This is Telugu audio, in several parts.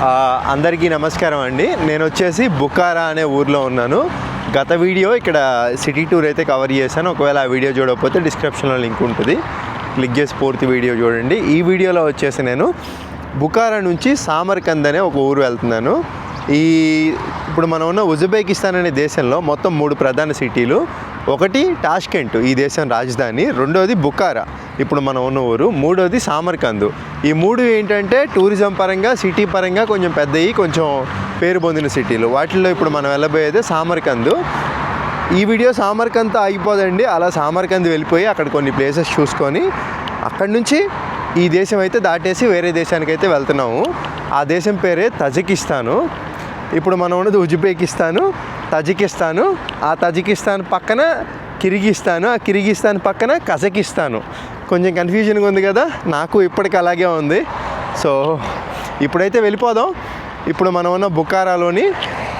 అందరికీ నమస్కారం అండి. నేను వచ్చేసి బుకారా అనే ఊర్లో ఉన్నాను. గత వీడియో ఇక్కడ సిటీ టూర్ అయితే కవర్ చేశాను. ఒకవేళ ఆ వీడియో చూడకపోతే డిస్క్రిప్షన్లో లింక్ ఉంటుంది. క్లిక్ చేసి పూర్తి వీడియో చూడండి. ఈ వీడియోలో వచ్చేసి నేను బుకారా నుంచి సామర్కంద్ అనే ఒక ఊరు వెళ్తున్నాను. ఈ ఇప్పుడు మనం ఉన్న ఉజ్బెకిస్తాన్ అనే దేశంలో మొత్తం మూడు ప్రధాన సిటీలు. ఒకటి టాష్కెంట్ ఈ దేశం రాజధాని. రెండోది బుకారా. ఇప్పుడు మనం ఉన్న ఊరు. మూడోది సామర్కందు. ఈ మూడు ఏంటంటే టూరిజం పరంగా సిటీ పరంగా కొంచెం పెద్దవి కొంచెం పేరు పొందిన సిటీలు. వాటిల్లో ఇప్పుడు మనం వెళ్ళబోయేది సామర్కందు. ఈ వీడియో సామర్కంద్ ఆగిపోదండి. అలా సామర్కంద్ వెళ్ళిపోయి అక్కడ కొన్ని ప్లేసెస్ చూసుకొని అక్కడి నుంచి ఈ దేశం అయితే దాటేసి వేరే దేశానికి అయితే వెళ్తున్నాము. ఆ దేశం పేరే తజకిస్తాను. ఇప్పుడు మనం ఉన్నది ఉజ్బెకిస్తాను తజికిస్తాను. ఆ తజికిస్తాన్ పక్కన కిర్గిస్తాను ఆ కిర్గిస్తాన్ పక్కన కజకిస్తాను. కొంచెం కన్ఫ్యూజన్గా ఉంది కదా? నాకు ఇప్పటికి అలాగే ఉంది. సో ఇప్పుడైతే వెళ్ళిపోదాం. ఇప్పుడు మనం ఉన్న బుకారాలోని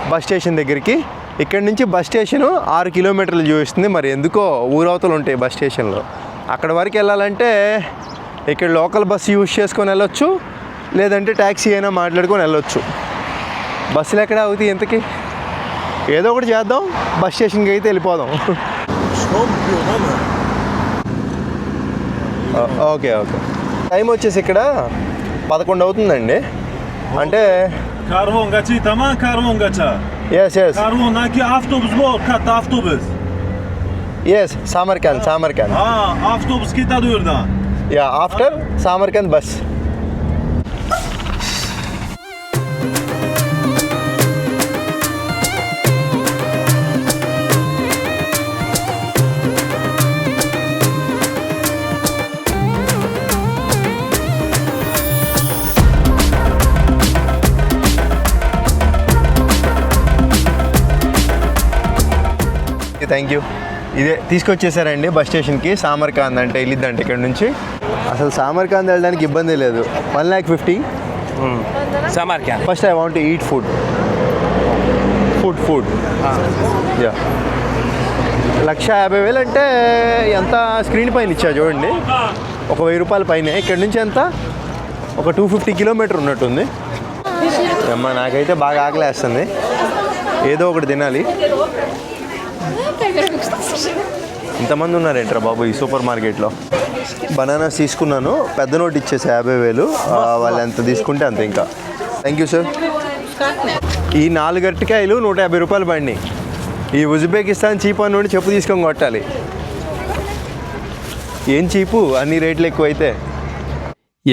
బస్ స్టేషన్ దగ్గరికి. ఇక్కడ నుంచి బస్ స్టేషన్ ఆరు కిలోమీటర్లు చూపిస్తుంది. మరి ఎందుకో ఊరవతలు ఉంటాయి బస్ స్టేషన్లో. అక్కడ వరకు వెళ్ళాలంటే ఇక్కడ లోకల్ బస్సు యూజ్ చేసుకొని వెళ్ళొచ్చు. లేదంటే ట్యాక్సీ అయినా మాట్లాడుకొని వెళ్ళొచ్చు. బస్సులు ఎక్కడ అవుతాయి ఎంతకి ఏదో ఒకటి చేద్దాం బస్ స్టేషన్కి అయితే వెళ్ళిపోదాం. Okay okay. టైం వచ్చేసి ఇక్కడ పదకొండు అవుతుందండి. అంటే. Yes yes. Yes oradan. Yeah after Samarkand bus thank you. ఇదే తీసుకొచ్చేసారండి బస్ స్టేషన్కి. సామర్కాంద్ అంటే వెళ్ళిద్దంటే ఇక్కడ నుంచి. అసలు సామర్కాంద్ వెళ్ళడానికి ఇబ్బంది లేదు. One lakh fifty. Samarkand. First I want eat food. Food food. Yeah. లక్ష యాభై వేలు అంటే ఎంత స్క్రీన్ పైన ఇచ్చా చూడండి. ఒక వెయ్యి రూపాయల పైన. ఇక్కడ నుంచి ఎంత? ఒక టూ ఫిఫ్టీ కిలోమీటర్ ఉన్నట్టుంది. అమ్మ నాకైతే బాగా ఆకలేస్తుంది. ఏదో ఒకటి తినాలి. ఇంతమంది ఉన్నారేంట్రా బాబు ఈ సూపర్ మార్కెట్లో? బనానాస్ తీసుకున్నాను. పెద్ద నోట్ ఇచ్చేసి యాభై వేలు. వాళ్ళు ఎంత తీసుకుంటే అంత ఇంకా. థ్యాంక్ యూ సార్ ఈ నాలుగు అరటికాయలు నూట యాభై రూపాయలు పడినాయి. ఈ ఉజ్బెకిస్తాన్ చీప్ అని చెప్పు తీసుకొని కొట్టాలి. ఏం చీపు? అన్ని రేట్లు ఎక్కువైతే.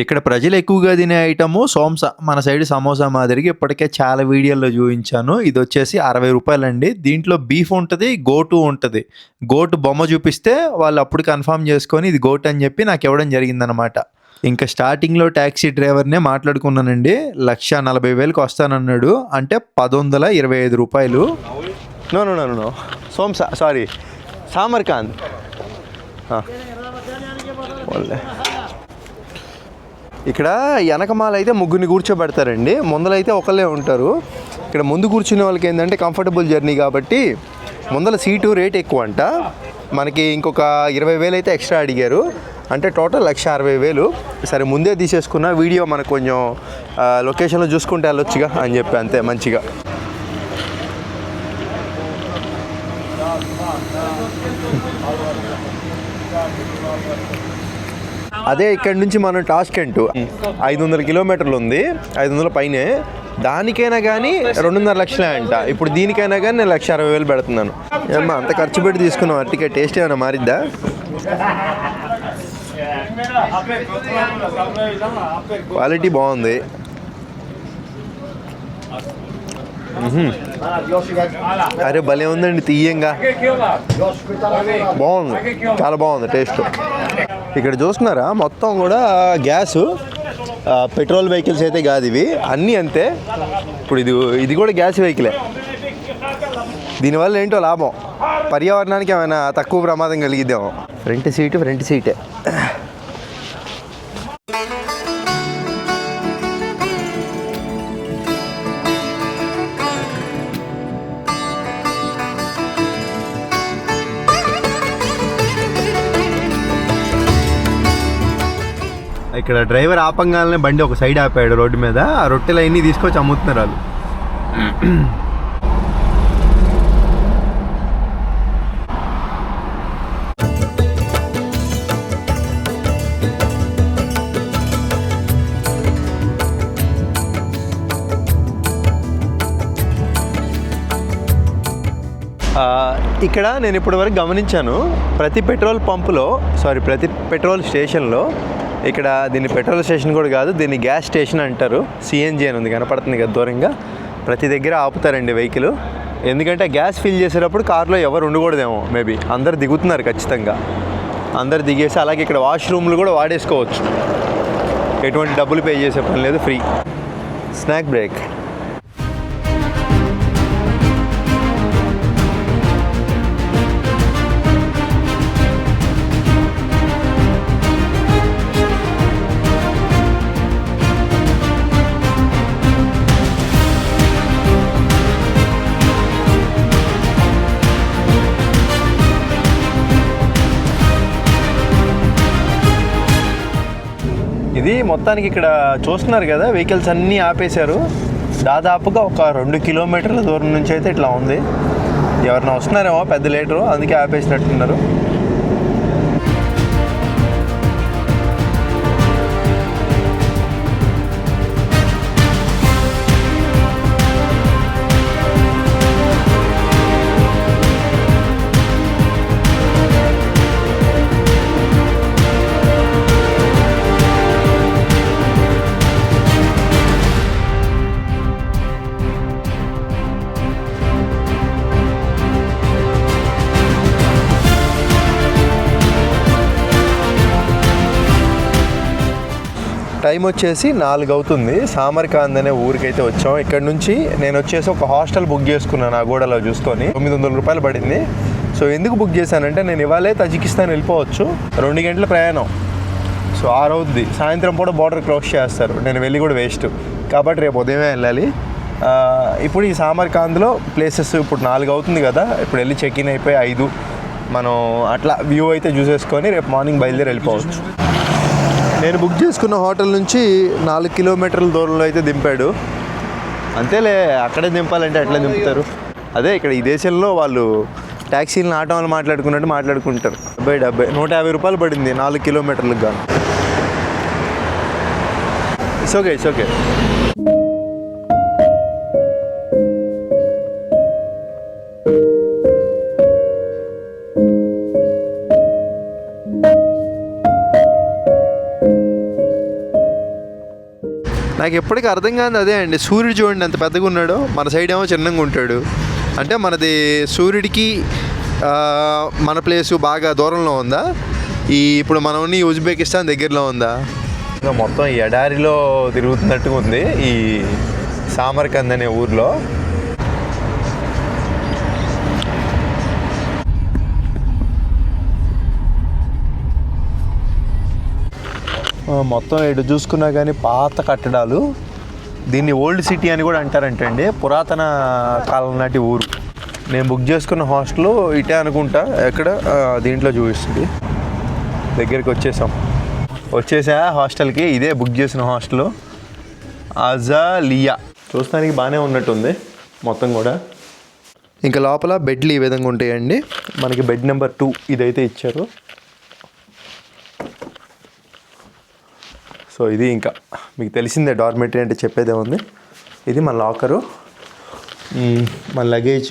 ఇక్కడ ప్రజలు ఎక్కువగా తినే ఐటము సోంసా మన సైడ్ సమోసా మాదిరిగా ఇప్పటికే చాలా వీడియోల్లో చూపించాను. ఇది వచ్చేసి అరవై రూపాయలండి. దీంట్లో బీఫ్ ఉంటుంది గోటు ఉంటుంది. గోటు బొమ్మ చూపిస్తే వాళ్ళు అప్పుడు కన్ఫర్మ్ చేసుకొని ఇది గోటు అని చెప్పి నాకు ఇవ్వడం జరిగిందనమాట ఇంకా స్టార్టింగ్లో ట్యాక్సీ డ్రైవర్నే మాట్లాడుకున్నానండి. లక్ష నలభై వేలకు వస్తానన్నాడు. అంటే పదొందల ఇరవై ఐదు రూపాయలు. No no no no. సోమ్సా sorry. వాళ్ళే. ఇక్కడ వెనకమాల అయితే ముగ్గురిని కూర్చోబెడతారండి. ముందలైతే ఒకళ్ళే ఉంటారు. ఇక్కడ ముందు కూర్చునే వాళ్ళకి ఏంటంటే కంఫర్టబుల్ జర్నీ కాబట్టి ముందల సీటు రేట్ ఎక్కువ అంట మనకి ఇంకొక ఇరవై వేలు అయితే ఎక్స్ట్రా అడిగారు. అంటే టోటల్ లక్ష అరవై వేలు. సరే ముందే తీసేసుకున్న వీడియో మనకు కొంచెం లొకేషన్లో చూసుకుంటే వెళ్ళొచ్చుగా అని చెప్పి అంతే మంచిగా. అదే ఇక్కడ నుంచి మనం టాస్కెంట్ ఐదు వందల కిలోమీటర్లు ఉంది ఐదు వందల పైనే. దానికైనా కానీ రెండున్నర లక్షలే అంట. ఇప్పుడు దీనికైనా కానీ నేను లక్ష అరవై వేలు పెడుతున్నాను. ఏమ్మా అంత ఖర్చు పెట్టి తీసుకున్నాం అట్టికే టేస్ట్ ఏమైనా మారిద్దా? క్వాలిటీ బాగుంది. అరే భలే ఉందండి తీయంగా. బాగుంది. చాలా బాగుంది టేస్ట్. ఇక్కడ చూస్తున్నారా మొత్తం కూడా గ్యాస్. పెట్రోల్ వెహికల్స్ అయితే కాదు ఇవి. అన్నీ అంతే. ఇప్పుడు ఇది ఇది కూడా గ్యాస్ వెహికలే. దీనివల్ల ఏంటో లాభం. పర్యావరణానికి ఏమైనా తక్కువ ప్రమాదం కలిగిద్దాము. ఫ్రంట్ సీటు ఫ్రంట్ సీటే. ఇక్కడ డ్రైవర్ ఆపంగానే బండి ఒక సైడ్ ఆపాడు రోడ్డు మీద. ఆ రొట్టెలు అన్నీ తీసుకొచ్చి అమ్ముతున్నారు వాళ్ళు. ఇక్కడ నేను ఇప్పటివరకు గమనించాను ప్రతి పెట్రోల్ పంపులో సారీ ప్రతి పెట్రోల్ స్టేషన్లో ఇక్కడ దీన్ని పెట్రోల్ స్టేషన్ కూడా కాదు దీన్ని గ్యాస్ స్టేషన్ అంటారు. సిఎన్జి అని ఉంది కనపడుతుంది కదా దూరంగా. ప్రతి దగ్గర ఆపుతారండి వెహికల్ ఎందుకంటే గ్యాస్ ఫిల్ చేసేటప్పుడు కార్లో ఎవరు ఉండకూడదేమో మేబీ అందరు దిగుతున్నారు ఖచ్చితంగా. అందరు దిగేసి అలాగే ఇక్కడ వాష్రూమ్లు కూడా వాడేసుకోవచ్చు. ఎటువంటి డబ్బులు పే చేసే పని లేదు ఫ్రీ స్నాక్ బ్రేక్ మొత్తానికి ఇక్కడ చూస్తున్నారు కదా వెహికల్స్ అన్నీ ఆపేశారు. దాదాపుగా ఒక రెండు కిలోమీటర్ల దూరం నుంచి అయితే ఇట్లా ఉంది. ఎవరైనా వస్తున్నారేమో పెద్ద లీటరు అందుకే ఆపేసినట్టున్నారు. టైం వచ్చేసి నాలుగు అవుతుంది సామర్కాంద్ అనే ఊరికైతే వచ్చాం. ఇక్కడ నుంచి నేను వచ్చేసి ఒక హాస్టల్ బుక్ చేసుకున్నాను ఆ గోడలో చూసుకొని. తొమ్మిది వందల రూపాయలు పడింది. సో ఎందుకు బుక్ చేశానంటే నేను ఇవాళే తజికిస్తాన్ వెళ్ళిపోవచ్చు. రెండు గంటల ప్రయాణం. సో ఆరు సాయంత్రం పూట బార్డర్ క్లోజ్ చేస్తారు. నేను వెళ్ళి కూడా వేస్ట్. కాబట్టి రేపు ఉదయమే వెళ్ళాలి. ఇప్పుడు ఈ సామర్కాంద్లో ప్లేసెస్ ఇప్పుడు నాలుగు అవుతుంది కదా. ఇప్పుడు వెళ్ళి చెక్ ఇన్ అయిపోయి ఐదు. మనం అట్లా వ్యూ అయితే చూసేసుకొని రేపు మార్నింగ్ బయలుదేరి వెళ్ళిపోవచ్చు. నేను బుక్ చేసుకున్న హోటల్ నుంచి నాలుగు కిలోమీటర్ల దూరంలో అయితే దింపాడు. అంతేలే అక్కడే దింపాలంటే ఎట్లా దింపుతారు. అదే ఇక్కడ ఈ దేశంలో వాళ్ళు ట్యాక్సీలను ఆటో వాళ్ళు మాట్లాడుకున్నట్టు మాట్లాడుకుంటారు. డెబ్బై డెబ్బై నూట యాభై రూపాయలు పడింది నాలుగు కిలోమీటర్లకు గాను. ఇట్స్ ఓకే ఇట్స్ ఓకే నాకు ఎప్పటికీ అర్థం కాదు అదే అండి. సూర్యుడు చూడండి ఎంత పెద్దగా ఉన్నాడో. మన సైడ్ ఏమో చిన్నగా ఉంటాడు. అంటే మనది సూర్యుడికి మన ప్లేసు బాగా దూరంలో ఉందా? ఈ ఇప్పుడు మనం ఉజ్బెకిస్తాన్ దగ్గరలో ఉందా? మొత్తం ఈ ఎడారిలో తిరుగుతున్నట్టుగా ఉంది ఈ సామర్కంద్ అనే ఊర్లో. మొత్తం ఎటు చూసుకున్నా కానీ పాత కట్టడాలు. దీన్ని ఓల్డ్ సిటీ అని కూడా అంటారంటండి. పురాతన కాలం నాటి ఊరు. నేను బుక్ చేసుకున్న హాస్టల్ ఇటే అనుకుంటా. ఎక్కడ? దీంట్లో చూపిస్తుంది. దగ్గరికి వచ్చేసాం. వచ్చేసా హాస్టల్కి. ఇదే బుక్ చేసిన హాస్టల్. అజాలియా. చూస్తానికి బాగానే ఉన్నట్టుంది. మొత్తం కూడా. ఇంకా లోపల బెడ్లు ఈ విధంగా ఉంటాయండి. మనకి బెడ్ నెంబర్ టూ ఇదైతే ఇచ్చారు. సో ఇది ఇంకా మీకు తెలిసిందే డార్మెటరీ అంటే చెప్పేదే ఉంది. ఇది మన లాకరు. మన లగేజ్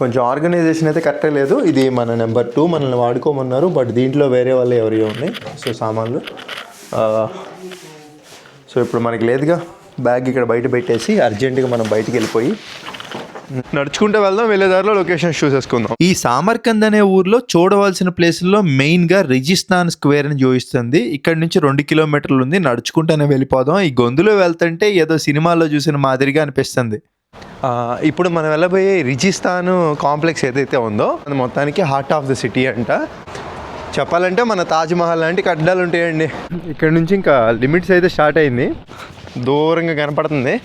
కొంచెం ఆర్గనైజేషన్ అయితే కరెక్టే లేదు. ఇది మన నెంబర్ టూ మనల్ని వాడుకోమన్నారు బట్ దీంట్లో వేరే వాళ్ళు ఎవరియో ఉన్నాయి. సో సామాన్లు సో ఇప్పుడు మనకి లేదుగా. బ్యాగ్ ఇక్కడ బయట పెట్టేసి అర్జెంటుగా మనం బయటికి వెళ్ళిపోయి నడుచుకుంటూ వెళ్దాం వెళ్ళే దారిలో లొకేషన్ చూసేసుకుందాం ఈ సామర్కంద్ అనే ఊర్లో చూడవలసిన ప్లేసుల్లో మెయిన్గా రిజిస్తాన్ స్క్వేర్ అని చూపిస్తుంది. ఇక్కడ నుంచి రెండు కిలోమీటర్లు ఉంది. నడుచుకుంటూనే వెళ్ళిపోదాం. ఈ గొంతులో వెళ్తుంటే ఏదో సినిమాలో చూసిన మాదిరిగా అనిపిస్తుంది. ఆ, ఇప్పుడు మనం వెళ్ళబోయే రిజిస్తాన్ కాంప్లెక్స్ ఏదైతే ఉందో అది మొత్తానికి హార్ట్ ఆఫ్ ద సిటీ అంట. చెప్పాలంటే మన తాజ్మహల్ లాంటి కట్టడాలు ఉంటాయండి. ఇక్కడ నుంచి ఇంకా లిమిట్స్ అయితే స్టార్ట్ అయింది. దూరంగా కనపడుతుంది.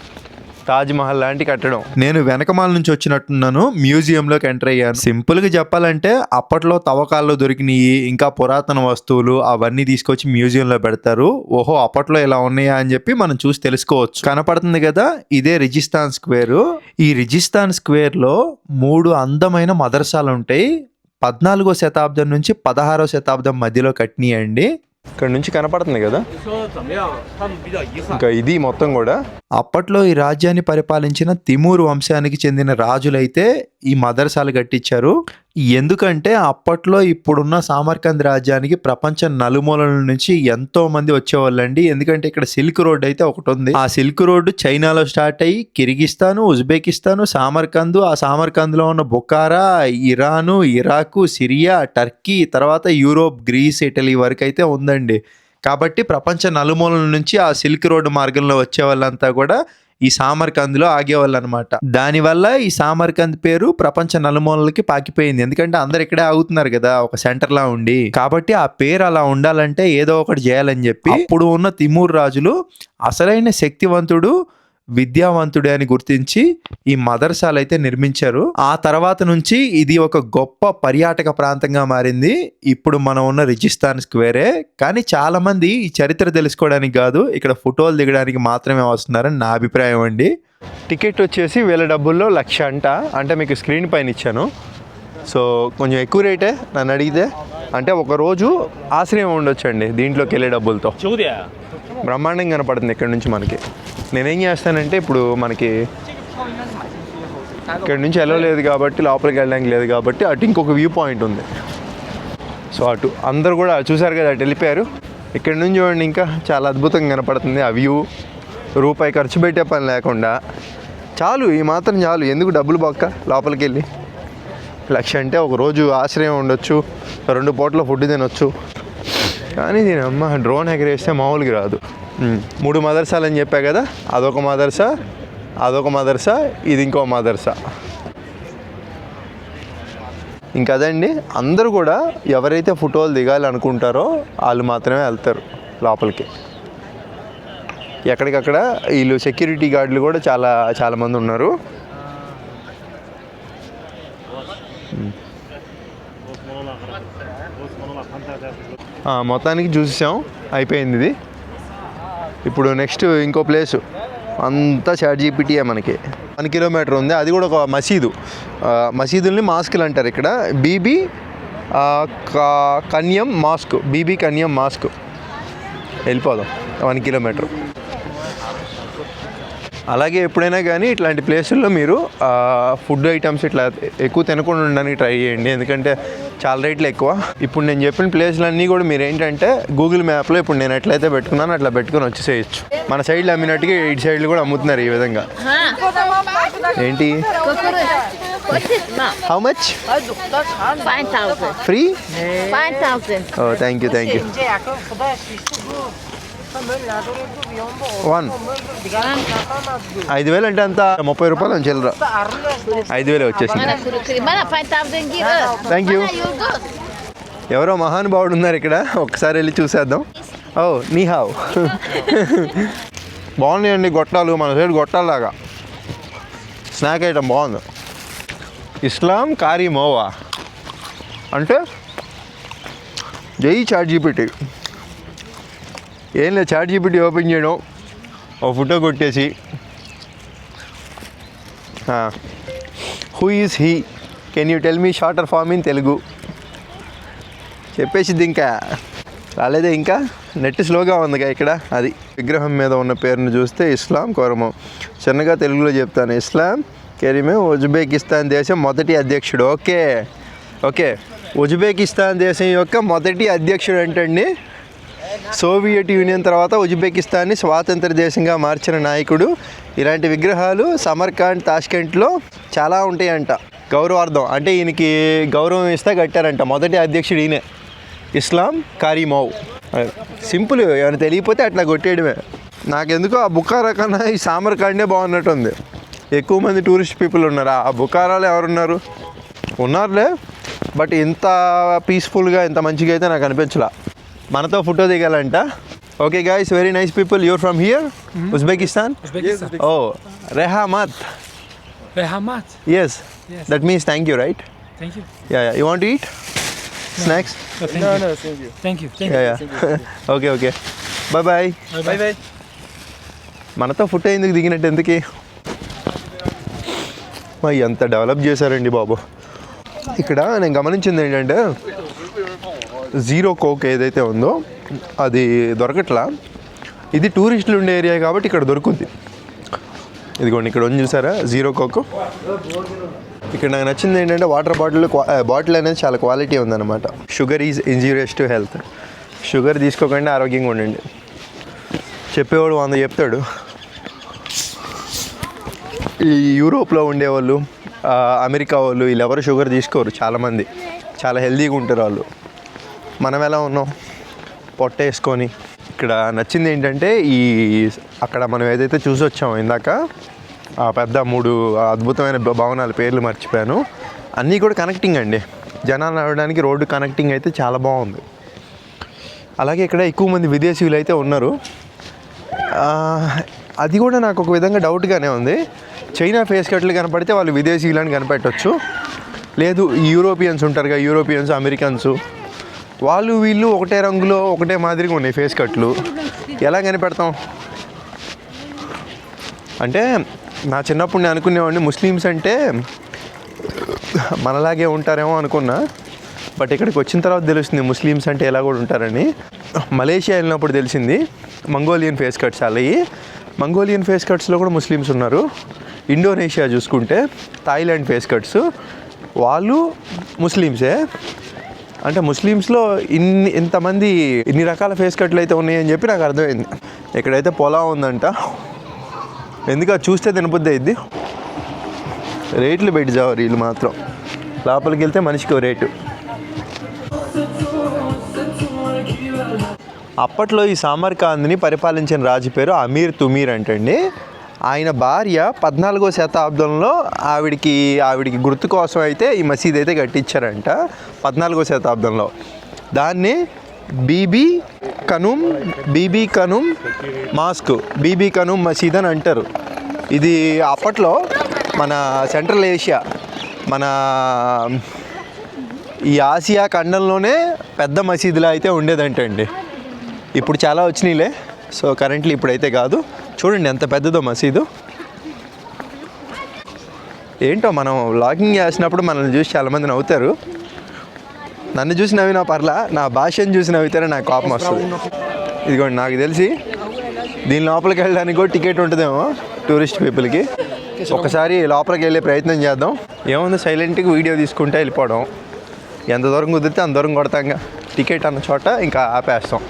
తాజ్ మహల్ లాంటి కట్టడం. నేను వెనకమాల నుంచి వచ్చినట్టున్నాను మ్యూజియంలోకి ఎంటర్ అయ్యాను. సింపుల్గా చెప్పాలంటే అప్పట్లో తవ్వకాల్లో దొరికినాయి ఇంకా పురాతన వస్తువులు అవన్నీ తీసుకొచ్చి మ్యూజియంలో పెడతారు. ఓహో అప్పట్లో ఇలా ఉన్నాయా అని చెప్పి మనం చూసి తెలుసుకోవచ్చు. కనపడుతుంది కదా ఇదే రిజిస్తాన్ స్క్వేర్. ఈ రిజిస్తాన్ స్క్వేర్లో మూడు అందమైన మదర్సాలు ఉంటాయి. పద్నాలుగో శతాబ్దం నుంచి పదహారో శతాబ్దం మధ్యలో కట్టినాయండి. ఇక్కడ నుంచి కనపడుతుంది కదా? ఇంకా ఇది మొత్తం కూడా. అప్పట్లో ఈ రాజ్యాన్ని పరిపాలించిన తిమూరు వంశానికి చెందిన రాజులైతే ఈ మదర్సాలు కట్టించారు. ఎందుకంటే అప్పట్లో ఇప్పుడున్న సామర్కంద్ రాజ్యానికి ప్రపంచం నలుమూలల నుంచి ఎంతో మంది వచ్చేవాళ్ళండి. ఎందుకంటే ఇక్కడ సిల్క్ రోడ్ అయితే ఒకటి ఉంది. ఆ సిల్క్ రోడ్ చైనాలో స్టార్ట్ అయ్యి కిర్గిస్తాను ఉజ్బెకిస్తాను సామర్కందు ఆ సామర్కందులో ఉన్న Bukhara Iran Iraq Syria Turkey తర్వాత యూరోప్ గ్రీస్ ఇటలీ వరకు అయితే ఉందండి. కాబట్టి ప్రపంచ నలుమూలల నుంచి ఆ సిల్క్ రోడ్ మార్గంలో వచ్చే వాళ్ళంతా కూడా ఈ సామర్కంద్లో ఆగేవాళ్ళు అనమాట దానివల్ల ఈ సామర్కంద్ పేరు ప్రపంచ నలుమూలలకి పాకిపోయింది. ఎందుకంటే అందరు ఇక్కడే ఆగుతున్నారు కదా ఒక సెంటర్ లా ఉండి. కాబట్టి ఆ పేరు అలా ఉండాలంటే ఏదో ఒకటి చేయాలని చెప్పి అప్పుడు ఉన్న తిమూర్ రాజులు అసలైన శక్తివంతుడు విద్యావంతుడే అని గుర్తించి ఈ మదర్సాలు అయితే నిర్మించారు. ఆ తర్వాత నుంచి ఇది ఒక గొప్ప పర్యాటక ప్రాంతంగా మారింది. ఇప్పుడు మనం ఉన్న రిజిస్తాన్ స్క్వేరే. కానీ చాలా మంది ఈ చరిత్ర తెలుసుకోవడానికి కాదు ఇక్కడ ఫోటోలు దిగడానికి మాత్రమే వస్తున్నారని నా అభిప్రాయం అండి. టికెట్ వచ్చేసి వేల డబ్బుల్లో లక్ష అంట. అంటే మీకు స్క్రీన్ పైన ఇచ్చాను. సో కొంచెం ఎక్కువ రేటే నన్ను అడిగితే. అంటే ఒక రోజు ఆశ్రయం ఉండొచ్చండి దీంట్లోకి వెళ్ళే డబ్బులతో。బ్రహ్మాండంగా కనపడుతుంది ఇక్కడ నుంచి మనకి. నేనేం చేస్తానంటే ఇప్పుడు మనకి ఇక్కడ నుంచి వెళ్ళలేదు కాబట్టి లోపలికి వెళ్ళడానికి లేదు కాబట్టి అటు ఇంకొక వ్యూ పాయింట్ ఉంది. సో అటు అందరు కూడా చూశారు కదా అటు వెళ్ళిపోయారు. ఇక్కడ నుంచి చూడండి ఇంకా చాలా అద్భుతంగా కనపడుతుంది ఆ వ్యూ. రూపాయి ఖర్చు పెట్టే పని లేకుండా. చాలు ఈ మాత్రం చాలు. ఎందుకు డబ్బులు బొక్క? లోపలికి వెళ్ళి. లక్ష అంటే ఒక రోజు ఆశ్రయం ఉండొచ్చు రెండు పూటల ఫుడ్ తినొచ్చు. కానీ దీని అమ్మ డ్రోన్ ఎగరేస్తే మామూలుగా రాదు. మూడు మదర్సాలు అని చెప్పా కదా అదొక మదర్సా అదొక మదర్సా ఇది ఇంకో మదర్సా. ఇంకా అందరూ కూడా ఎవరైతే ఫోటోలు దిగాలనుకుంటారో వాళ్ళు మాత్రమే వెళ్తారు లోపలికి. ఎక్కడికక్కడ వీళ్ళు సెక్యూరిటీ గార్డులు కూడా చాలా చాలామంది ఉన్నారు. మొత్తానికి చూసేసాం అయిపోయింది ఇది. ఇప్పుడు నెక్స్ట్ ఇంకో ప్లేసు అంతా చాట్ జీపీటీయే మనకి. వన్ కిలోమీటర్ ఉంది. అది కూడా ఒక మసీదు. మసీదుల్ని మాస్కులు అంటారు ఇక్కడ. Bibi Khanym mosque Bibi Khanym mosque వెళ్ళిపోదాం. One kilometre. అలాగే ఎప్పుడైనా కానీ ఇట్లాంటి ప్లేసుల్లో మీరు ఫుడ్ ఐటమ్స్ ఇట్లా ఎక్కువ తినకుండా ఉండడానికి ట్రై చేయండి. ఎందుకంటే చాలా రేట్లు ఎక్కువ. ఇప్పుడు నేను చెప్పిన ప్లేస్లన్నీ కూడా మీరు ఏంటంటే గూగుల్ మ్యాప్లో ఇప్పుడు నేను ఎట్లయితే పెట్టుకున్నానో అట్లా పెట్టుకొని వచ్చేసేయచ్చు. మన సైడ్లో అమ్మినట్టుగా ఇటు సైడ్లు కూడా అమ్ముతున్నారు ఈ విధంగా. ఏంటి? How much. Free. Oh thank you thank you one. ఐదు వేలు అంటే అంత? ముప్పై రూపాయలు చిల్లర. ఐదు వేలు వచ్చేసింది. you. good? ఎవరో మహానుభావుడు ఉన్నారు ఇక్కడ. ఒకసారి వెళ్ళి చూసేద్దాం. ఓ నీ హావ్ బాగున్నాయండి గొట్టాలు. మన సైడ్ గొట్టాలాగా స్నాక్ ఐటమ్ బాగుంది. ఇస్లాం కారీ మోవా. అంటే జై చాట్ జీపీటీ. ఏం లేదు చాట్ జీపీటీ ఓపెన్ చేయడం. ఓ ఫోటో కొట్టేసి. Who is he can you tell me shorter form in Telugu చెప్పేసిద్ది ఇంకా. రాలేదే ఇంకా? నెట్ స్లోగా ఉందిగా ఇక్కడ. అది విగ్రహం మీద ఉన్న పేరును చూస్తే ఇస్లాం కొరమం చిన్నగా తెలుగులో చెప్తాను. ఇస్లాం కెరీమే ఉజ్బెకిస్తాన్ దేశం మొదటి అధ్యక్షుడు. ఓకే. ఓకే. ఉజ్బెకిస్తాన్ దేశం యొక్క మొదటి అధ్యక్షుడు అంటండి సోవియట్ యూనియన్ తర్వాత ఉజ్బెకిస్తాన్ని స్వాతంత్ర దేశంగా మార్చిన నాయకుడు. ఇలాంటి విగ్రహాలు సమర్కాండ్ తాష్కెంట్లో చాలా ఉంటాయంట. గౌరవార్థం అంటే ఈయనకి గౌరవం ఇస్తే కట్టారంట. మొదటి అధ్యక్షుడు ఈయనే. ఇస్లాం కారీమౌ సింపుల్ ఏమైనా తెలియకపోతే అట్లా కొట్టేయడమే. నాకెందుకో ఆ బుకారా కన్నా ఈ సామర్కాండే బాగున్నట్టుంది. ఎక్కువ మంది టూరిస్ట్ పీపుల్ ఉన్నారు? ఆ బుకారాలో ఎవరున్నారు? ఉన్నారులే. బట్ ఇంత పీస్ఫుల్గా ఇంత మంచిగా అయితే నాకు అనిపించలా. మనతో photo దిగాలంట. Okay guys very nice people you're from here Uzbekistan oh Rahmat Rahmat yes that means thank you right you want eat snacks okay okay bye bye bye bye మనతో ఫుట్టే ఎందుకు దిగినట్టు ఎందుకు? మా ఎంత డెవలప్ చేశారండి బాబు. ఇక్కడ నేను గమనించింది ఏంటంటే జీరో కోక్ ఏదైతే ఉందో అది దొరకట్లా. ఇది టూరిస్టులు ఉండే ఏరియా కాబట్టి ఇక్కడ దొరుకుద్ది ఇదిగోండి ఇక్కడ ఉంది చూసారా? Zero coke. ఇక్కడ నాకు నచ్చింది ఏంటంటే వాటర్ బాటిల్ బాటిల్ అనేది చాలా క్వాలిటీ ఉందన్నమాట. Sugar is injurious to health. Sugar తీసుకోకుండా ఆరోగ్యంగా ఉండండి. చెప్పేవాడు వంద చెప్తాడు. ఈ యూరోప్లో ఉండేవాళ్ళు అమెరికా వాళ్ళు వీళ్ళెవరు షుగర్ తీసుకోరు చాలామంది. చాలా హెల్తీగా ఉంటారు వాళ్ళు. మనం ఎలా ఉన్నాం? పొట్ట వేసుకొని. ఇక్కడ నచ్చింది ఏంటంటే ఈ అక్కడ మనం ఏదైతే చూసి వచ్చామో ఇందాక ఆ పెద్ద మూడు అద్భుతమైన భవనాల పేర్లు మర్చిపోయాను. అన్నీ కూడా కనెక్టింగ్ అండి. జనాలు నడవడానికి రోడ్డు కనెక్టింగ్ అయితే చాలా బాగుంది. అలాగే ఇక్కడ ఎక్కువ మంది విదేశీయులు అయితే ఉన్నారు. అది కూడా నాకు ఒక విధంగా డౌట్గానే ఉంది. చైనా ఫేస్ కట్లు కనపడితే వాళ్ళు విదేశీయులని కనిపెట్టవచ్చు లేదు యూరోపియన్స్ ఉంటారుగా యూరోపియన్స్ అమెరికన్స్. వాళ్ళు వీళ్ళు ఒకటే రంగులో ఒకటే మాదిరిగా ఉన్నాయి ఫేస్ కట్లు ఎలా కనిపెడతాం? అంటే నా చిన్నప్పుడు నేను అనుకునేవాడిని ముస్లిమ్స్ అంటే మనలాగే ఉంటారేమో అనుకున్నా. బట్ ఇక్కడికి వచ్చిన తర్వాత తెలుస్తుంది ముస్లిమ్స్ అంటే ఎలా కూడా ఉంటారని. మలేషియా వెళ్ళినప్పుడు తెలిసింది మంగోలియన్ ఫేస్ కట్స్ అలాయి మంగోలియన్ ఫేస్ కట్స్లో కూడా ముస్లిమ్స్ ఉన్నారు. ఇండోనేషియా చూసుకుంటే థాయిలాండ్ ఫేస్ కట్స్ వాళ్ళు ముస్లిమ్సే. అంటే ముస్లిమ్స్లో ఇన్ని ఇంతమంది ఇన్ని రకాల ఫేస్ కట్లు అయితే ఉన్నాయని చెప్పి నాకు అర్థమైంది. ఇక్కడైతే పొలా ఉందంట ఎందుకు చూస్తే తినబుద్ది అయింది రేట్లు పెట్టి చావరు వీళ్ళు మాత్రం. లోపలికి వెళ్తే మనిషికి ఓ రేటు. అప్పట్లో ఈ సామర్కాంద్ని పరిపాలించిన రాజు పేరు అమీర్ తుమీర్ అంటండి. ఆయన భార్య పద్నాలుగో శతాబ్దంలో ఆవిడికి ఆవిడికి గుర్తు కోసం అయితే ఈ మసీద్ అయితే కట్టించారంట పద్నాలుగో శతాబ్దంలో. దాన్ని Bibi Khanym Bibi Khanym mosque Bibi Khanym మసీద్ అని అంటారు. ఇది అప్పట్లో మన సెంట్రల్ ఏషియా మన ఈ ఆసియా ఖండంలోనే పెద్ద మసీదులా అయితే ఉండేదంటండి. ఇప్పుడు చాలా వచ్చినాయిలే సో కరెంట్లీ ఇప్పుడైతే కాదు. చూడండి ఎంత పెద్దదో మసీదు. ఏంటో మనం వ్లాగింగ్ చేసినప్పుడు మనల్ని చూసి చాలామంది నవ్వుతారు. నన్ను చూసి నవ్వినా పర్లా నా భాషను చూసి నవ్వితేనే నాకు కోపం వస్తుంది. ఇదిగోండి నాకు తెలిసి దీని లోపలికి వెళ్ళడానికి కూడా టికెట్ ఉంటుందేమో టూరిస్ట్ పీపుల్కి ఒకసారి లోపలికి వెళ్ళే ప్రయత్నం చేద్దాం. ఏముంది సైలెంట్గా వీడియో తీసుకుంటే వెళ్ళిపోవడం. ఎంత దూరం కుదిరితే అంత దూరం కొడతాం టికెట్ అన్న చోట ఇంకా ఆపేస్తాం.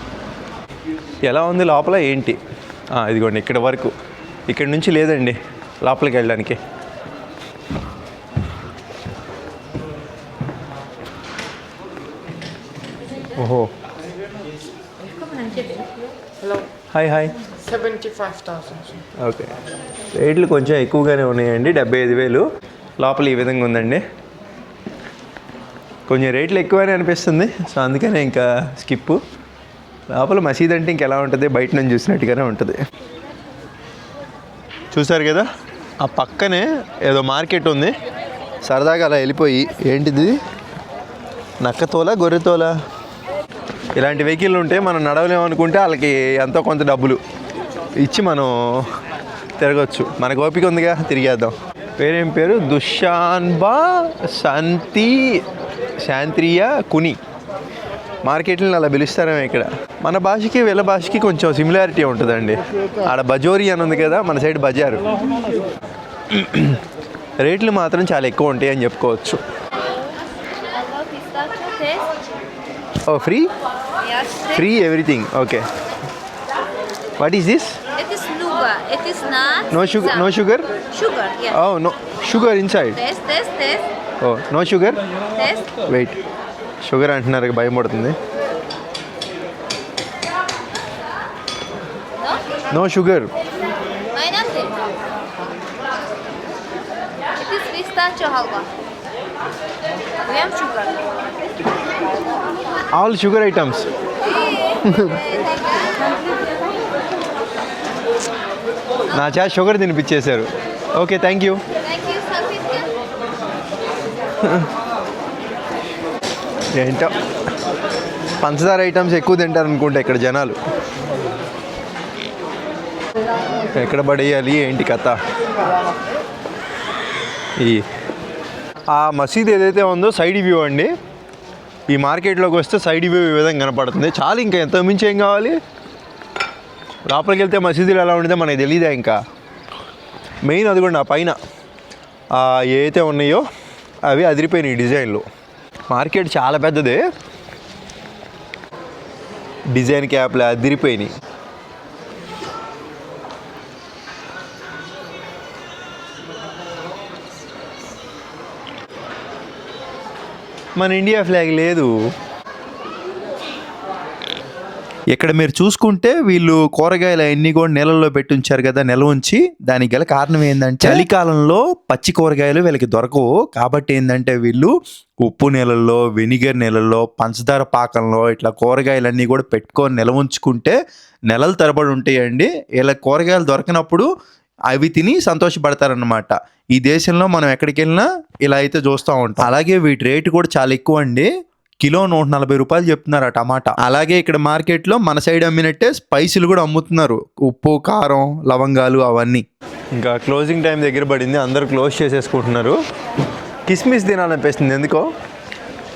ఎలా ఉంది లోపల ఏంటి? ఇదిగోండి ఇక్కడ వరకు. ఇక్కడ నుంచి లేదండి లోపలికి వెళ్ళడానికి. ఓహో. Hi hi. 75,000. ఓకే. రేట్లు కొంచెం ఎక్కువగానే ఉన్నాయండి డెబ్బై ఐదు వేలు. లోపల ఈ విధంగా ఉందండి. కొంచెం రేట్లు ఎక్కువనే అనిపిస్తుంది సో అందుకనే ఇంకా స్కిప్ లోపల మసీద్ అంటే ఇంకెలా ఉంటుంది? బయట నుంచి చూసినట్టుగానే ఉంటుంది. చూసారు కదా? ఆ పక్కనే ఏదో మార్కెట్ ఉంది. సరదాగా అలా వెళ్ళిపోయి ఏంటిది? నక్కతోల గొర్రెతోల? ఇలాంటి వెహికల్ ఉంటే మనం నడవలేమనుకుంటే వాళ్ళకి ఎంతో కొంత డబ్బులు ఇచ్చి మనం తిరగచ్చు. మనకు ఓపిక ఉందిగా తిరిగేద్దాం. పేరేం పేరు? దుషాన్బా శాంతి శాంత్రియ కుని. మార్కెట్లను అలా పిలుస్తారేమో ఇక్కడ. మన భాషకి వీళ్ళ భాషకి కొంచెం సిమిలారిటీ ఉంటుందండి. ఆడ బజోరి అని ఉంది కదా మన సైడ్ బజారు. రేట్లు మాత్రం చాలా ఎక్కువ ఉంటాయి అని చెప్పుకోవచ్చు? ఓ free. Free everything. Okay. What is this It is not. No sugar no sugar Sugar, yes. Oh no sugar taste, taste, oh no sugar taste. Wait sugar అంటున్నారు భయం పడుతుంది. No sugar all sugar items నా చా షుగర్ తినిపించేశారు. ఓకే థ్యాంక్ యూ ఏంటో. పంచదార ఐటమ్స్ ఎక్కువ తింటారు అనుకుంటా ఇక్కడ జనాలు. ఎక్కడ పడేయాలి ఏంటి కథ? ఈ ఆ మసీద్ ఏదైతే ఉందో సైడ్ వ్యూ అండి ఈ మార్కెట్లోకి వస్తే సైడ్ వ్యూ ఈ విధంగా కనపడుతుంది. చాలా ఇంకా ఎంత మించి ఏం కావాలి? లోపలికి వెళ్తే మసీదులు ఎలా ఉంటుందో మనకి తెలియదా ఇంకా? మెయిన్ అది కూడా పైన. ఆ ఏవైతే ఉన్నాయో అవి అదిరిపోయినాయి డిజైన్లు. మార్కెట్ చాలా పెద్దది. డిజైన్ క్యాప్లు అదిరిపోయినాయి మన ఇండియా ఫ్లాగ్ లేదు. ఇక్కడ మీరు చూసుకుంటే వీళ్ళు కూరగాయలు అన్ని కూడా నెలల్లో పెట్టి ఉంచారు కదా నిల్వ ఉంచి దానికి గల కారణం ఏంటంటే చలికాలంలో పచ్చి కూరగాయలు వీళ్ళకి దొరకవు. కాబట్టి ఏంటంటే వీళ్ళు ఉప్పు నెలల్లో వెనిగర్ నెలల్లో పంచదార పాకంలో ఇట్లా కూరగాయలన్నీ కూడా పెట్టుకొని నిల్వ ఉంచుకుంటే నెలల తరబడి ఉంటాయండి. ఇలా కూరగాయలు దొరకనప్పుడు అవి తిని సంతోషపడతారనమాట ఈ దేశంలో మనం ఎక్కడికి వెళ్ళినా ఇలా అయితే చూస్తూ ఉంటాం. అలాగే వీటి రేటు కూడా చాలా ఎక్కువ అండి కిలో నూట నలభై రూపాయలు చెప్తున్నారు ఆ టమాటా. అలాగే ఇక్కడ మార్కెట్లో మన సైడ్ అమ్మినట్టే స్పైసీలు కూడా అమ్ముతున్నారు. ఉప్పు కారం లవంగాలు అవన్నీ. ఇంకా క్లోజింగ్ టైం దగ్గర పడింది. అందరూ క్లోజ్ చేసేసుకుంటున్నారు. కిస్మిస్ తినాలనిపిస్తుంది. ఎందుకో?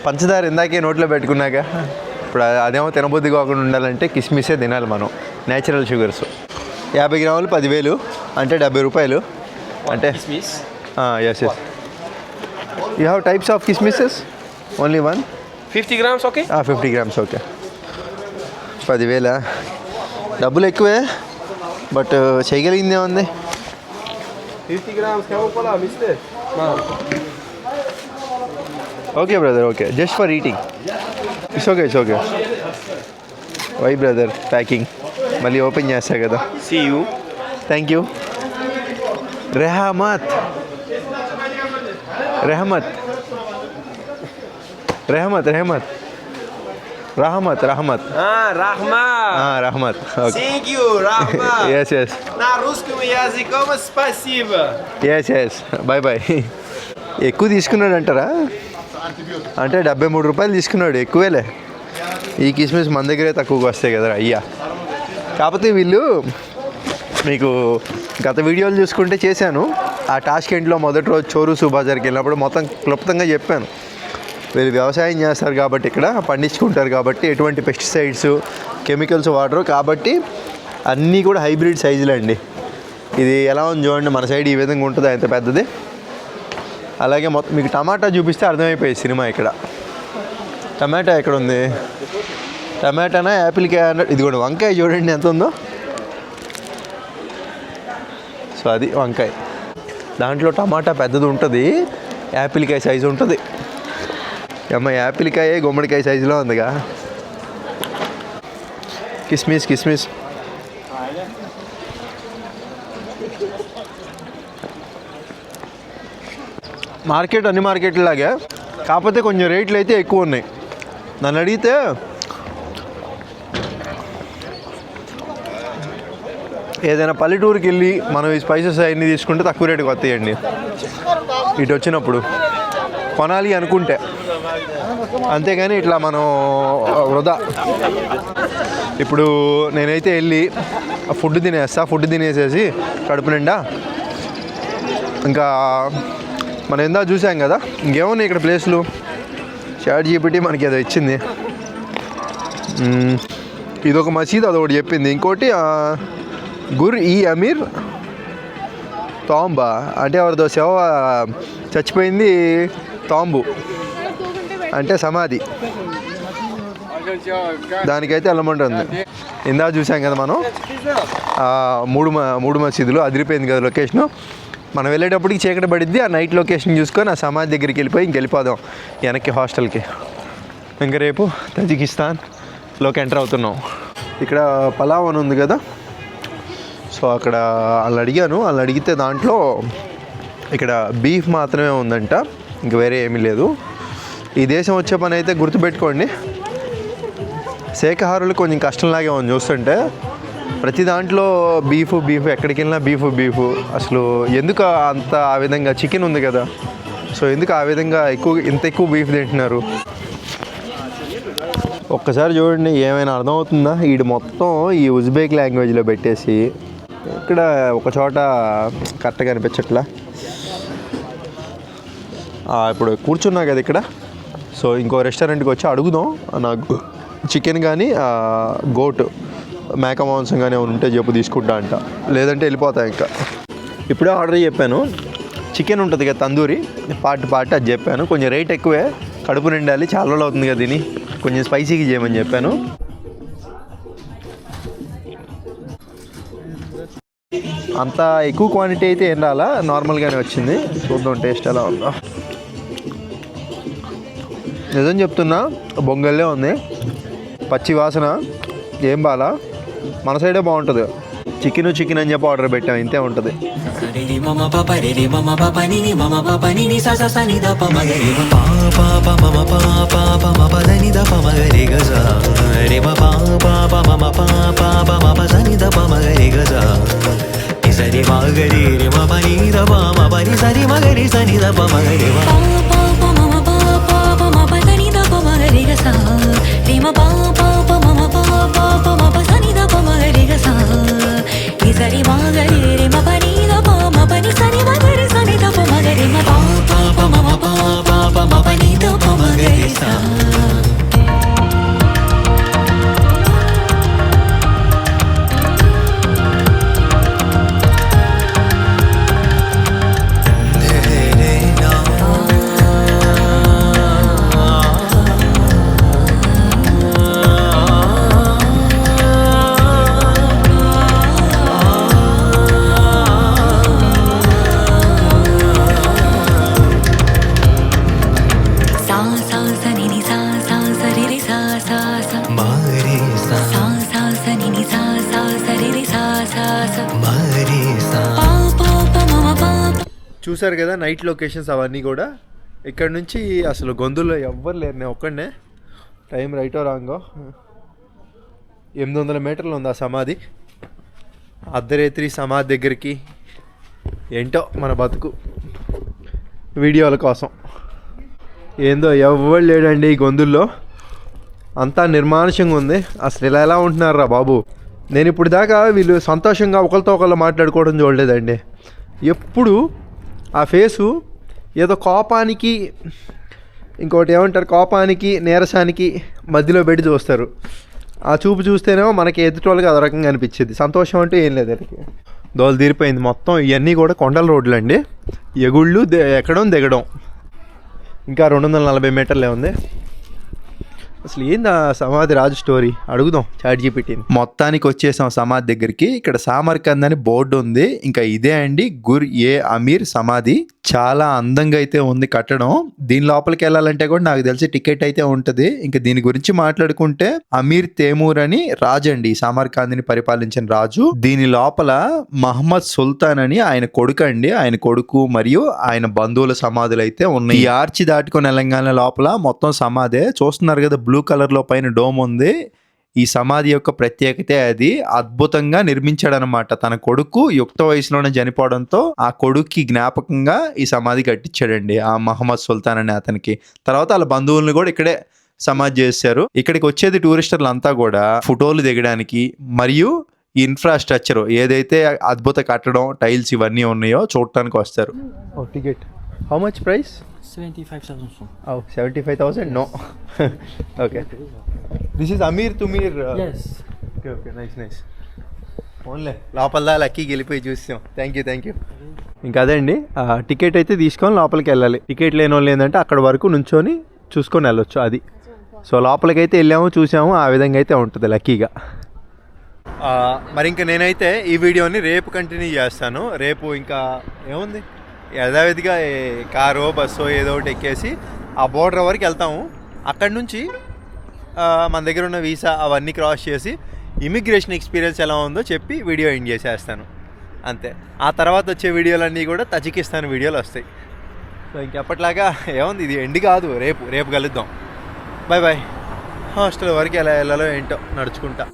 పంచదార ఇందాకే నోట్లో పెట్టుకున్నాక. ఇప్పుడు అదేమో తినబుద్ధి కాకుండా ఉండాలంటే కిస్మిసే తినాలి మనం. నేచురల్ షుగర్స్ యాభై గ్రాములు పదివేలు. అంటే డెబ్బై రూపాయలు. అంటే yes yes you have types of కిస్మిసెస్? Only one 50 grams, okay? Fifty grams okay పదివేల. డబ్బులు ఎక్కువే బట్ చేయగలిగిందే ఉంది 50 grams, que eu vou falar, mister? Okay brother okay just for eating it's okay it's okay why brother packing మళ్ళీ ఓపెన్ చేస్తా కదా. See you. థ్యాంక్ యూ రెహమత్ Rahmat Rehmat Rehmat Rahmat Rahmat Ah, Rahma. Rahmat okay Thank you, Rahma. Yes yes Na rусском языком спасибо. Yes yes bye bye ఎక్కువ తీసుకున్నాడు అంటారా అంటే డెబ్బై మూడు రూపాయలు తీసుకున్నాడు ఎక్కువేలే ఈ కిస్మిస్ మన దగ్గరే తక్కువగా వస్తాయి కదా అయ్యా కాకపోతే వీళ్ళు మీకు గత వీడియోలు చూసుకుంటే చేశాను ఆ టాష్కెంట్లో మొదటి రోజు చోరూసు బజార్కి వెళ్ళినప్పుడు మొత్తం క్లుప్తంగా చెప్పాను వీళ్ళు వ్యవసాయం చేస్తారు కాబట్టి ఇక్కడ పండించుకుంటారు కాబట్టి ఎటువంటి పెస్టిసైడ్స్ కెమికల్స్ వాడరు. కాబట్టి అన్నీ కూడా హైబ్రిడ్ సైజులు అండి. ఇది ఎలా ఉంది చూడండి మన సైడ్ ఈ విధంగా ఉంటుంది? అంత పెద్దది? అలాగే మొత్తం మీకు టమాటా చూపిస్తే అర్థమైపోయి సినిమా ఇక్కడ. టమాటా ఎక్కడ ఉంది? టమాటానా యాపిల్కాయ అన్నట్టు ఇది కూడా వంకాయ చూడండి ఎంత ఉందో. సో అది వంకాయ. దాంట్లో టమాటా పెద్దది ఉంటుంది యాపిల్కాయ సైజు ఉంటుంది. అమ్మ యాపిల్కాయ గుమ్మడికాయ సైజులో ఉందిగా. కిస్మిస్ కిస్మిస్. మార్కెట్ అన్ని మార్కెట్లాగే కాకపోతే కొంచెం రేట్లు అయితే ఎక్కువ ఉన్నాయి. నన్ను అడిగితే ఏదైనా పల్లెటూరుకి వెళ్ళి మనం ఈ స్పైసెస్ అవన్నీ తీసుకుంటే తక్కువ రేటుకి వస్తాయండి. ఇటు వచ్చినప్పుడు కొనాలి అనుకుంటే. అంతేగాని ఇట్లా మనం వృధా. ఇప్పుడు నేనైతే వెళ్ళి ఫుడ్ తినేస్తా ఫుడ్ తినేసేసి కడుపు నిండా. ఇంకా మనం ఎందా చూసాం కదా ఇంకేమున్నాయి ఇక్కడ ప్లేస్లు? చాట్ జీపీటీ మనకి ఏదో ఇచ్చింది. ఇదొక మసీద్ అదొకటి చెప్పింది. ఇంకోటి గుర్ ఈ అమీర్ తాంబా. అంటే ఎవరిదో సేవ చచ్చిపోయింది తాంబు. అంటే సమాధి. దానికైతే వెళ్ళమంటుంది ఇందా చూసాం కదా మనం? మూడు మ- మూడు మసీదులు అదిరిపోయింది కదా లొకేషను. మనం వెళ్ళేటప్పటికి చీకటి పడిద్ది ఆ నైట్ లొకేషన్ చూసుకొని ఆ సమాధి దగ్గరికి వెళ్ళిపోయి ఇంక వెళ్ళిపోదాం వెనక్కి హాస్టల్కి. ఇంకా రేపు తజికిస్తాన్లోకి ఎంటర్ అవుతున్నాం. ఇక్కడ పలావ్ అని ఉంది కదా? సో అక్కడ వాళ్ళు అడిగాను. వాళ్ళు అడిగితే దాంట్లో ఇక్కడ బీఫ్ మాత్రమే ఉందంట. ఇంక వేరే ఏమీ లేదు. ఈ దేశం వచ్చే పని అయితే గుర్తుపెట్టుకోండి. శాఖాహారులు కొంచెం కష్టంలాగే ఉంది చూస్తుంటే. ప్రతి దాంట్లో బీఫ్ బీఫ్ ఎక్కడికి వెళ్ళినా బీఫ్ బీఫ్. అసలు ఎందుకు అంత ఆ విధంగా చికెన్ ఉంది కదా? సో ఎందుకు ఆ విధంగా ఎక్కువ ఇంత ఎక్కువ బీఫ్ తింటున్నారు? ఒక్కసారి చూడండి ఏమైనా అర్థమవుతుందా? వీడు మొత్తం ఈ ఉజ్బేక్ లాంగ్వేజ్లో పెట్టేసి ఇక్కడ ఒక చోట కరెక్ట్గా అనిపించట్లా? ఇప్పుడు కూర్చున్నా కదా ఇక్కడ? సో ఇంకో రెస్టారెంట్కి వచ్చి అడుగుదాం. నాకు చికెన్ కానీ గోట్ మేక మాంసం కానీ ఏమైనా ఉంటే చెప్పు తీసుకుంటా అంట. లేదంటే వెళ్ళిపోతా ఇంకా. ఇప్పుడే ఆర్డర్ చెప్పాను. చికెన్ ఉంటుంది కదా తందూరి పార్ట్ పార్ట్ అది చెప్పాను. కొంచెం రేట్ ఎక్కువే కడుపు నిండాలి చాలా రోజులు అవుతుంది కదా దీని కొంచెం స్పైసీగా చేయమని చెప్పాను. అంత ఎక్కువ క్వాంటిటీ అయితే ఏం రాలా నార్మల్గానే వచ్చింది. చూద్దాం టేస్ట్ ఎలా ఉందో. నిజం చెప్తున్నా బొంగల్లే ఉంది. పచ్చి వాసన ఏం బాలా? మన సైడే బాగుంటుంది. చికెన్ చికెన్ అని చెప్పి ఆర్డర్ పెట్టాం ఇంతే ఉంటుంది. Re re mama papa re re mama చూసారు కదా నైట్ లొకేషన్స్ అవన్నీ కూడా. ఇక్కడ నుంచి అసలు గొంతులో ఎవ్వరు లేరు. నేను ఒక్కడనే. టైం రైటో రాంగో ఎనిమిది వందల మీటర్లు ఉంది ఆ సమాధి. అర్ధరేత్రి సమాధి దగ్గరికి ఏంటో మన బతుకు వీడియోల కోసం. ఏందో ఎవ్వరు లేడండి ఈ గొంతుల్లో. అంతా నిర్మానుషంగా ఉంది. అసలు ఇలా ఎలా ఉంటున్నారా బాబు? నేను ఇప్పుడు దాకా వీళ్ళు సంతోషంగా ఒకరితో ఒకళ్ళు మాట్లాడుకోవడం చూడలేదండి. ఎప్పుడు ఆ ఫేసు ఏదో కోపానికి ఇంకోటి ఏమంటారు కోపానికి నీరసానికి మధ్యలో పెట్టి చూస్తారు. ఆ చూపు చూస్తేనేమో మనకి ఎదుటోళ్ళకి అదో రకంగా అనిపించేది. సంతోషం అంటే ఏం లేదు వాళ్ళకి దోలు తీరిపోయింది మొత్తం. ఇవన్నీ కూడా కొండల రోడ్లు అండి ఎగుళ్ళు ఎక్కడం దిగడం. ఇంకా రెండు వందల నలభై మీటర్లే ఉంది. అసలు ఏంది సమాధి రాజు స్టోరీ అడుగుదాం చాట్ జీపీటీని మొత్తానికి వచ్చేసాం సమాధి దగ్గరికి. ఇక్కడ సామర్కంద్ అని బోర్డు ఉంది. ఇంకా ఇదే అండి గుర్ ఏ అమీర్ సమాధి. చాలా అందంగా అయితే ఉంది కట్టడం. దీని లోపలికి వెళ్ళాలంటే కూడా నాకు తెలిసి టికెట్ అయితే ఉంటుంది. ఇంకా దీని గురించి మాట్లాడుకుంటే అమీర్ తేమూర్ అని రాజు అండి సామర్కాందిని పరిపాలించిన రాజు. దీని లోపల మహమ్మద్ సుల్తాన్ అని ఆయన కొడుకు అండి. ఆయన కొడుకు మరియు ఆయన బంధువుల సమాధులు అయితే ఉన్నాయి. ఈ ఆర్చి దాటుకొని తెలంగాణ లోపల మొత్తం సమాధే. చూస్తున్నారు కదా బ్లూ కలర్లో పైన డోమ్ ఉంది. ఈ సమాధి యొక్క ప్రత్యేకత అది. అద్భుతంగా నిర్మించాడనమాట తన కొడుకు యుక్త వయసులోనే చనిపోవడంతో ఆ కొడుక్కి జ్ఞాపకంగా ఈ సమాధి కట్టించాడండి ఆ మహమ్మద్ సుల్తాన్ అనే అతనికి. తర్వాత వాళ్ళ బంధువులను కూడా ఇక్కడే సమాధి చేశారు. ఇక్కడికి వచ్చేది టూరిస్టర్లు అంతా కూడా ఫోటోలు దిగడానికి మరియు ఇన్ఫ్రాస్ట్రక్చర్ ఏదైతే అద్భుత కట్టడం టైల్స్ ఇవన్నీ ఉన్నాయో చూడటానికి వస్తారు. ఓ ticket how much price 75,000 song. Oh seventy five thousand no okay this is Amir Timur Yes. Okay okay nice nice only లోపల లక్కీకి వెళ్ళిపోయి చూసాం థ్యాంక్ యూ థ్యాంక్ యూ ఇంకా అదే అండి టికెట్ అయితే తీసుకొని లోపలికి వెళ్ళాలి. టికెట్ లేని వాళ్ళు ఏంటంటే అక్కడ వరకు నుంచొని చూసుకొని వెళ్ళొచ్చు అది. సో లోపలికి అయితే వెళ్ళాము చూసాము ఆ విధంగా అయితే ఉంటుంది లక్కీగా. మరి ఇంకా నేనైతే ఈ వీడియోని రేపు కంటిన్యూ చేస్తాను. రేపు ఇంకా ఏముంది? యథావిధిగా ఏ కారో బస్సో ఏదో ఒకటి ఎక్కేసి ఆ బోర్డర్ వరకు వెళ్తాము. అక్కడి నుంచి మన దగ్గర ఉన్న వీసా అవన్నీ క్రాస్ చేసి ఇమిగ్రేషన్ ఎక్స్పీరియన్స్ ఎలా ఉందో చెప్పి వీడియో ఎండ్ చేసేస్తాను. అంతే. ఆ తర్వాత వచ్చే వీడియోలన్నీ కూడా తజికిస్తాన్ వీడియోలు వస్తాయి. సో ఇంకెప్పట్లాగా ఏముంది? ఇది ఎండ్ కాదు. రేపు రేపు కలుద్దాం. బాయ్ బాయ్ హాస్టల్ వరకు ఎలా వెళ్ళాలో ఏంటో నడుచుకుంటా.